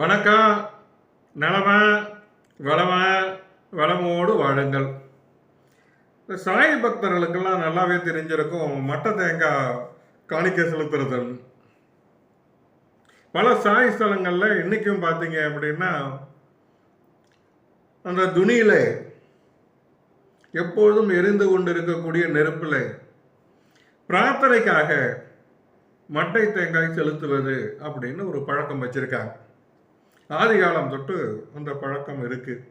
வணக்கம். நலமா வளமா வளமோடு வாழுங்கள். சாய் பக்தர்களுக்கெல்லாம் நல்லாவே தெரிஞ்சிருக்கும் மட்ட தேங்காய் காணிக்க செலுத்துறது பல சாய் ஸ்தலங்களில் இன்றைக்கும் பார்த்தீங்க அப்படின்னா அந்த துணியில் எப்பொழுதும் எரிந்து கொண்டு இருக்கக்கூடிய நெருப்பில் பிரார்த்தனைக்காக மட்டை தேங்காய் செலுத்துவது அப்படின்னு ஒரு பழக்கம் வச்சிருக்காங்க. ஆதி காலம் தொட்டு அந்த பழக்கம் இருக்கு.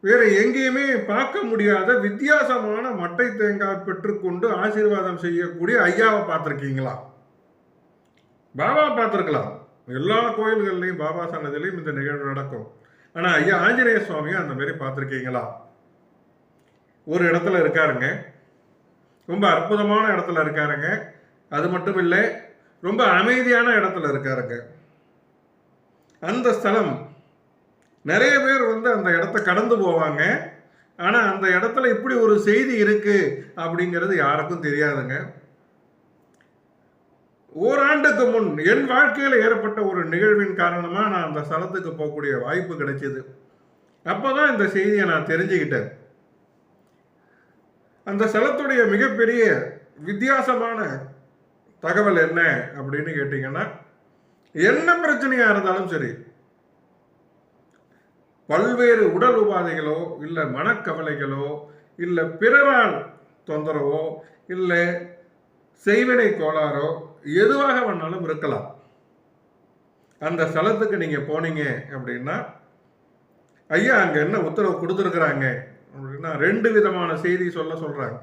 வேற எங்கேயுமே பார்க்க முடியாத வித்தியாசமான மட்டை தேங்காய் பெற்றுக்கொண்டு ஆசீர்வாதம் செய்யக்கூடிய ஐயாவை பார்த்துருக்கீங்களா? பாபா பார்த்துருக்கலாம். எல்லா கோயில்கள்லையும் பாபா சன்னதிலையும் இந்த நிகழ்வு நடக்கும். ஆனால் ஐயா ஆஞ்சநேய சுவாமியும் அந்த மாதிரி பார்த்துருக்கீங்களா? ஒரு இடத்துல இருக்காருங்க. ரொம்ப அற்புதமான இடத்துல இருக்காருங்க. அது மட்டும் இல்லை ரொம்ப அமைதியான இடத்துல இருக்காருங்க. அந்த ஸ்தலம். நிறைய பேர் வந்து அந்த இடத்த கடந்து போவாங்க. ஆனால் அந்த இடத்துல இப்படி ஒரு செய்தி இருக்குது அப்படிங்கிறது யாருக்கும் தெரியாதுங்க. ஓராண்டுக்கு முன் என் வாழ்க்கையில் ஏற்பட்ட ஒரு நிகழ்வின் காரணமாக நான் அந்த ஸ்தலத்துக்கு போகக்கூடிய வாய்ப்பு கிடைச்சிது. அப்போ தான் இந்த செய்தியை நான் தெரிஞ்சுக்கிட்டேன். அந்த ஸ்தலத்துடைய மிகப்பெரிய வித்தியாசமான தகவல் என்ன அப்படின்னு கேட்டிங்கன்னா என்ன பிரச்சனையாக இருந்தாலும் சரி பல்வேறு உடல் உபாதைகளோ இல்லை மனக்கவலைகளோ இல்லை பிறரால் தொந்தரவோ இல்லை செய்வினை கோளாறோ எதுவாக வேணாலும் இருக்கலாம். அந்த ஸ்தலத்துக்கு நீங்கள் போனீங்க அப்படின்னா ஐயா அங்கே என்ன உத்தரவு கொடுத்துருக்குறாங்க அப்படின்னா ரெண்டு விதமான செய்தி சொல்ல சொல்கிறாங்க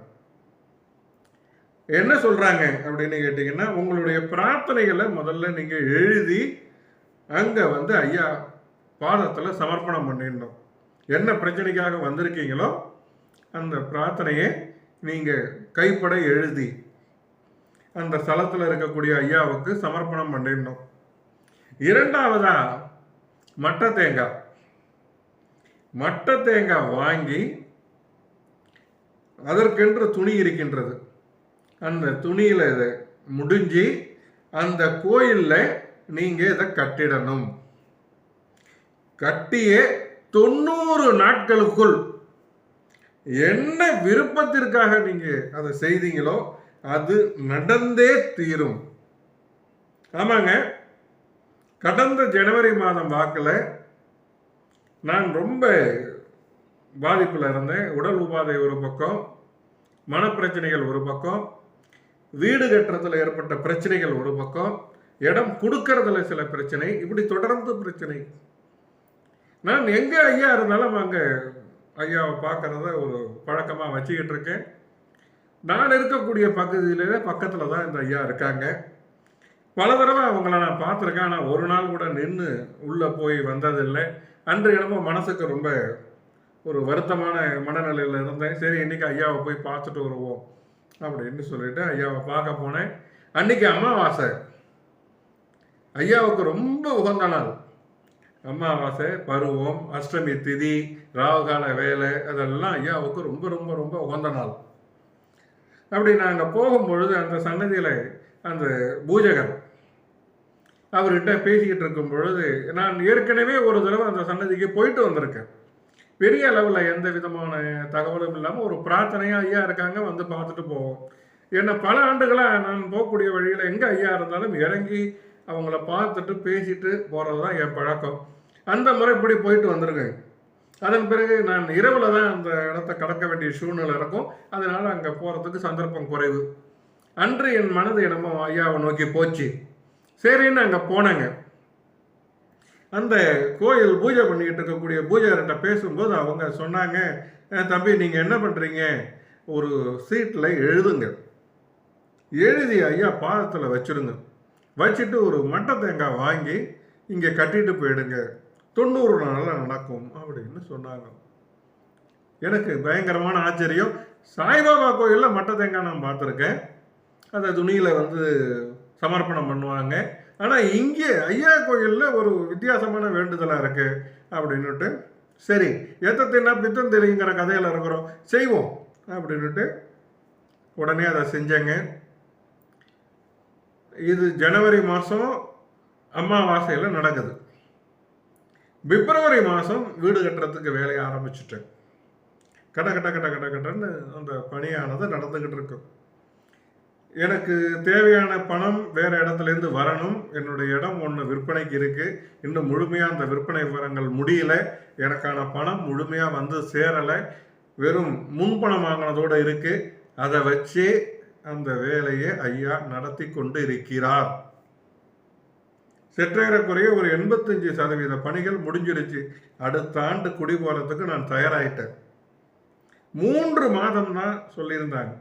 என்ன சொல்கிறாங்க அப்படின்னு கேட்டிங்கன்னா உங்களுடைய பிரார்த்தனைகளை முதல்ல நீங்கள் எழுதி அங்கே வந்து ஐயா பாதத்தில் சமர்ப்பணம் பண்ணிடணும். என்ன பிரச்சனைக்காக வந்திருக்கீங்களோ அந்த பிரார்த்தனையை நீங்கள் கைப்பட எழுதி அந்த ஸ்தலத்தில் இருக்கக்கூடிய ஐயாவுக்கு சமர்ப்பணம் பண்ணிடணும். இரண்டாவதா மட்ட தேங்காய். மட்ட தேங்காய் வாங்கி அதற்கென்று துணி இருக்கின்றது. அந்த துணியில் இதை முடிஞ்சு அந்த கோயிலில் நீங்கள் இதை கட்டிடணும். கட்டிய தொண்ணூறு நாட்களுக்குள் என்ன விருப்பத்திற்காக நீங்கள் அதை செய்தீங்களோ அது நடந்தே தீரும். ஆமாங்க. கடந்த ஜனவரி மாதம் வாக்கில் நான் ரொம்ப பாதிப்பில் இருந்தேன். உடல் உபாதை ஒரு பக்கம் மனப்பிரச்சனைகள் ஒரு பக்கம் வீடு கட்டுறதுல ஏற்பட்ட பிரச்சனைகள் ஒரு பக்கம் இடம் கொடுக்கறதுல சில பிரச்சனை இப்படி தொடர்ந்து பிரச்சனை. நான் எங்கே ஐயா இருந்தாலும் அங்கே ஐயாவை பார்க்கறத ஒரு பழக்கமாக வச்சுக்கிட்டு இருக்கேன். நான் இருக்கக்கூடிய பகுதியிலே பக்கத்தில் தான் இந்த ஐயா இருக்காங்க. பல தடவை அவங்கள நான் பார்த்துருக்கேன் ஆனால் ஒரு நாள் கூட நின்று உள்ளே போய் வந்ததில்லை. அன்று இடமும் மனசுக்கு ரொம்ப ஒரு வருத்தமான மனநிலையில் இருந்தேன். சரி இன்னைக்கு ஐயாவை போய் பார்த்துட்டு வருவோம். அப்படின்னு சொல்லிட்டு ஐயாவை பார்க்க போனேன். அன்னைக்கு அமாவாசை. ஐயாவுக்கு ரொம்ப உகந்த நாள். அமாவாசை பருவம் அஷ்டமி திதி ராவுகால வேலை அதெல்லாம் ஐயாவுக்கு ரொம்ப ரொம்ப ரொம்ப உகந்த நாள். அப்படி நாங்கள் போகும்பொழுது அந்த சன்னதியில் அந்த பூஜகர் அவர்கிட்ட பேசிக்கிட்டு இருக்கும் பொழுது நான் ஏற்கனவே ஒரு தடவை அந்த சன்னதிக்கு போயிட்டு வந்திருக்கேன். பெரிய அளவில் எந்த விதமான தகவலும் இல்லாமல் ஒரு பிரார்த்தனையாக ஐயா இருக்காங்க வந்து பார்த்துட்டு போவோம். ஏன்னா பல ஆண்டுகளாக நான் போகக்கூடிய வழியில் எங்கே ஐயா இருந்தாலும் இறங்கி அவங்கள பார்த்துட்டு பேசிட்டு போகிறது தான் என் பழக்கம். அந்த முறைப்படி போயிட்டு வந்திருக்கேன் அதன் பிறகு நான் இரவில் தான் அந்த இடத்த கடக்க வேண்டிய சூழ்நிலை இருக்கும். அதனால் அங்கே போகிறதுக்கு சந்தர்ப்பம் குறைவு. அன்று என் மனது என்னமோ ஐயாவை நோக்கி போச்சு. சரின்னு அங்கே போனேங்க. அந்த கோயில் பூஜை பண்ணிக்கிட்டு இருக்கக்கூடிய பூஜார்கிட்ட பேசும்போது அவங்க சொன்னாங்க தம்பி நீங்கள் என்ன பண்ணுறீங்க ஒரு சீட்டில் எழுதுங்க. எழுதி ஐயா பாதத்தில் வச்சிருங்க. வச்சுட்டு ஒரு மட்டை தேங்காய் வாங்கி இங்கே கட்டிட்டு போயிடுங்க. தொண்ணூறு நாளில் நடக்கும் அப்படின்னு சொன்னாங்க. எனக்கு பயங்கரமான ஆச்சரியம். சாய்பாபா கோயிலில் மட்டை தேங்காய் நான் பார்த்துருக்கேன். அதை துணியில் வந்து சமர்ப்பணம் பண்ணுவாங்க. ஆனால் இங்கே ஐயா கோயிலில் ஒரு வித்தியாசமான வேண்டுதலாக இருக்குது அப்படின்னுட்டு சரி எத்த தின்னா பித்தம் தெரியுங்கிற கதையில் இருக்கிறோம் செய்வோம் அப்படின்னுட்டு உடனே அதை செஞ்சேங்க. இது ஜனவரி மாதம் அமாவாசையில் நடக்குது. பிப்ரவரி மாதம் வீடு கட்டுறதுக்கு வேலையை ஆரம்பிச்சிட்டேன். கட கட்ட கட்ட கட்ட கட்டன்னு அந்த பணியானது நடந்துக்கிட்டு இருக்கும் எனக்கு தேவையான பணம் வேறு இடத்துலேருந்து வரணும். என்னுடைய இடம் ஒன்று விற்பனைக்கு இருக்குது இன்னும் முழுமையாக அந்த விற்பனை விவரங்கள் முடியல. எனக்கான பணம் முழுமையாக வந்து சேரலை. வெறும் முன்பணம் வாங்கினதோடு இருக்குது அதை வச்சே அந்த வேலையை ஐயா நடத்தி கொண்டு இருக்கிறார். செற்றேறக்குறைய ஒரு எண்பத்தஞ்சு சதவீத பணிகள் முடிஞ்சிருச்சு அடுத்த ஆண்டு குடி போகிறதுக்கு நான் தயாராகிட்டேன் மூன்று மாதம் தான் சொல்லியிருந்தாங்க.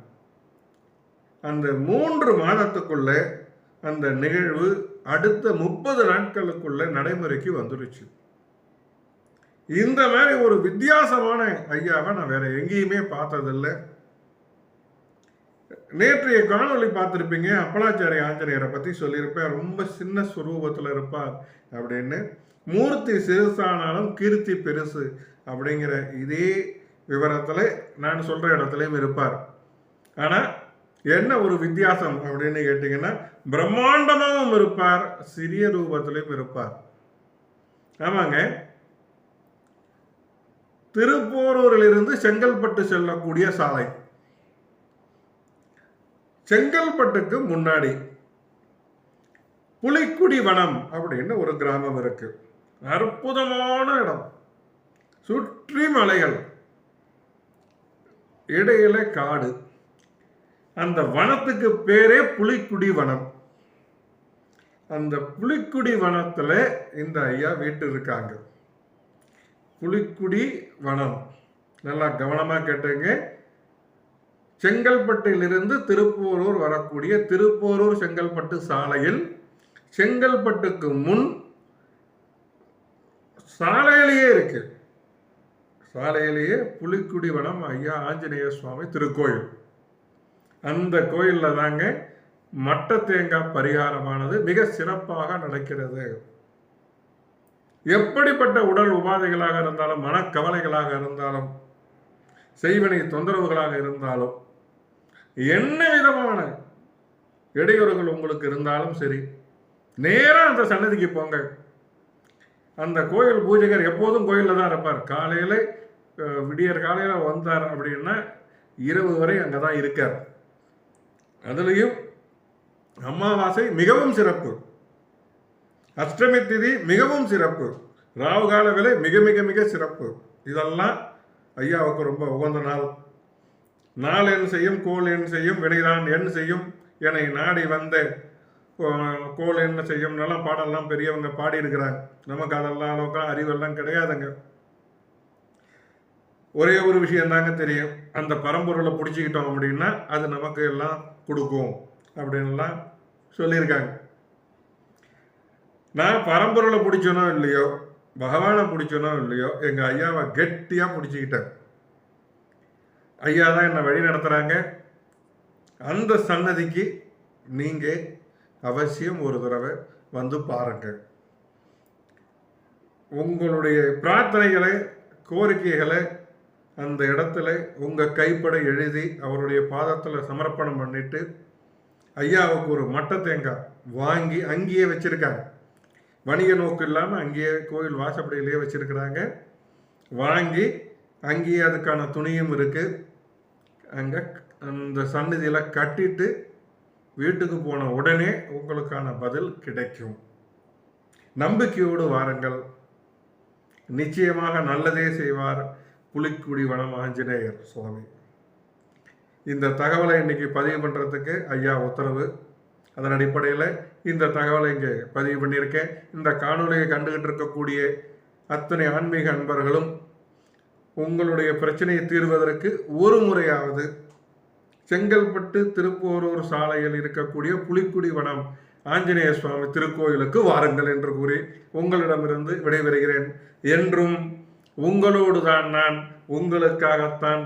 அந்த மூன்று மாதத்துக்குள்ள அந்த நிகழ்வு அடுத்த முப்பது நாட்களுக்குள்ள நடைமுறைக்கு வந்துருச்சு. இந்த மாதிரி ஒரு வித்தியாசமான ஐயாவை நான் வேற எங்கேயுமே பார்த்ததில்லை. நேற்றைய காணொளி பார்த்துருப்பீங்க அப்பலாச்சாரி ஆஞ்சநேயரை பற்றி சொல்லியிருப்பேன். ரொம்ப சின்ன சுரூபத்தில் இருப்பார் அப்படின்னு. மூர்த்தி சிறுசானாலும் கீர்த்தி பெருசு அப்படிங்கிற இதே விவரத்தில் நான் சொல்கிற இடத்துலையும் இருப்பார். ஆனால் என்ன ஒரு வித்தியாசம் அப்படின்னு கேட்டிங்கன்னா பிரம்மாண்டமாகவும் இருப்பார் சிறிய ரூபத்திலையும் இருப்பார். ஆமாங்க. திருப்போரூரிலிருந்து செங்கல்பட்டு செல்லக்கூடிய சாலை. செங்கல்பட்டுக்கு முன்னாடி புலிக்குடி வனம் அப்படின்னு ஒரு கிராமம் இருக்கு. அற்புதமான இடம். சுற்றி மலைகள் இடையில காடு. அந்த வனத்துக்கு பேரே புலிக்குடி வனம். அந்த புலிக்குடி வனத்துல இந்த ஐயா வீட்டு இருக்காங்க. புலிக்குடி வனம். நல்லா கவனமா கேட்டுங்க. செங்கல்பட்டிலிருந்து திருப்போரூர் வரக்கூடிய திருப்போரூர் செங்கல்பட்டு சாலையில் செங்கல்பட்டுக்கு முன் சாலையிலேயே இருக்கு. சாலையிலேயே புலிக்குடி வனம் ஐயா ஆஞ்சநேய சுவாமி திருக்கோயில். அந்த கோயிலில் தாங்க மட்ட தேங்காய் பரிகாரமானது மிக சிறப்பாக நடக்கிறது. எப்படிப்பட்ட உடல் உபாதைகளாக இருந்தாலும் மனக்கவலைகளாக இருந்தாலும் செய்வனை தொந்தரவுகளாக இருந்தாலும் என்ன விதமான இடையூறுகள் உங்களுக்கு இருந்தாலும் சரி நேராக அந்த சன்னதிக்கு போங்க. அந்த கோயில் பூஜைகர் எப்போதும் கோயிலில் தான் இருப்பார். காலையில் விடியற் காலையில் வந்தார் அப்படின்னா இரவு வரை அங்கே தான் இருக்கார். அதுலேயும் அமாவாசை மிகவும் சிறப்பு. அஷ்டமி திதி மிகவும் சிறப்பு. ராவுகால விலை மிக மிக மிக சிறப்பு. இதெல்லாம் ஐயாவுக்கு ரொம்ப உகந்த நாள். நாள் என் செய்யும் கோல் என் செய்யும் வினைதான் என் செய்யும் என்னை நாடி வந்த கோ- கோல் என்ன செய்யும் நல்லா பாடல்லாம் பெரியவங்க பாடியிருக்கிறாங்க. நமக்கு அதெல்லாம் அளவுக்கு அறிவெல்லாம் கிடையாதுங்க. ஒரே ஒரு விஷயம் தாங்க தெரியும். அந்த பரம்பொருளை பிடிச்சிக்கிட்டோம் அப்படின்னா அது நமக்கு எல்லாம் கொடுக்கும் அப்படின்லாம் சொல்லியிருக்காங்க. நான் பரம்பொருளை பிடிச்சனோ இல்லையோ பகவானை பிடிச்சனோ இல்லையோ எங்கள் ஐயாவை கெட்டியாக பிடிச்சிக்கிட்டேன். ஐயா தான் என்னை வழி நடத்துகிறாங்க அந்த சன்னதிக்கு நீங்கள் அவசியம் ஒரு தடவை வந்து பாருங்கள் உங்களுடைய பிரார்த்தனைகளை கோரிக்கைகளை அந்த இடத்துல உங்கள் கைப்பட எழுதி அவருடைய பாதத்தில் சமர்ப்பணம் பண்ணிட்டு ஐயாவுக்கு ஒரு மட்டை தேங்காய் வாங்கி அங்கேயே வச்சுருக்காங்க. வணிக நோக்கு இல்லாமல் அங்கேயே கோயில் வாசப்படியிலேயே வச்சிருக்கிறாங்க. வாங்கி அங்கேயே அதுக்கான துணியும் இருக்குது அங்கே அந்த சந்நிதியில் கட்டிட்டு வீட்டுக்கு போன உடனே உங்களுக்கான பதில் கிடைக்கும். நம்பிக்கையோடு வாருங்கள். நிச்சயமாக நல்லதே செய்வார். புலிக்குடி வனம் ஆஞ்சநேயர் சுவாமி. இந்த தகவலை இன்னைக்கு பதிவு பண்ணுறதுக்கு ஐயா உத்தரவு. அதன் அடிப்படையில் இந்த தகவலை இங்கே பதிவு பண்ணியிருக்கேன். இந்த காணொலியை கண்டுகிட்டு இருக்கக்கூடிய அத்தனை ஆன்மீக அன்பர்களும் உங்களுடைய பிரச்சனையை தீர்வதற்கு ஒரு முறையாவது செங்கல்பட்டு திருப்போரூர் சாலையில் இருக்கக்கூடிய புலிக்குடி வனம் ஆஞ்சநேய சுவாமி திருக்கோயிலுக்கு வாருங்கள் என்று கூறி உங்களிடமிருந்து விடைபெறுகிறேன். என்றும் உங்களோடு தான் நான் உங்களுக்காகத்தான்